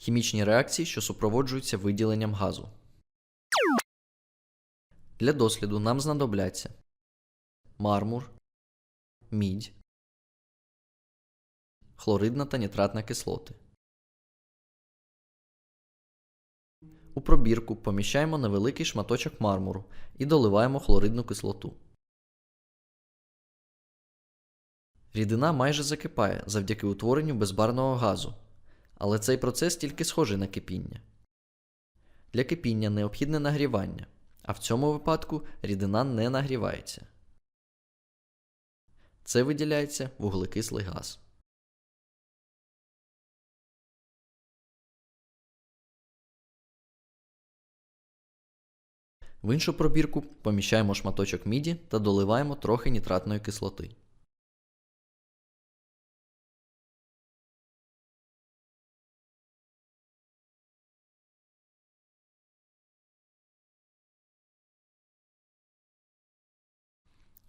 Хімічні реакції, що супроводжуються виділенням газу. Для досліду нам знадобляться мармур, мідь, хлоридна та нітратна кислоти. У пробірку поміщаємо невеликий шматочок мармуру і доливаємо хлоридну кислоту. Рідина майже закипає завдяки утворенню безбарного газу, але цей процес тільки схожий на кипіння. Для кипіння необхідне нагрівання, а в цьому випадку рідина не нагрівається. Це виділяється вуглекислий газ. В іншу пробірку поміщаємо шматочок міді та доливаємо трохи нітратної кислоти.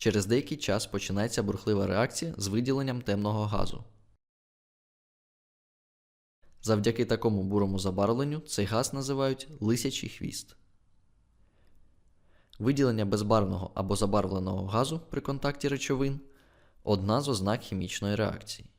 Через деякий час починається бурхлива реакція з виділенням темного газу. Завдяки такому бурому забарвленню цей газ називають лисячий хвіст. Виділення безбарвного або забарвленого газу при контакті речовин одна з ознак хімічної реакції.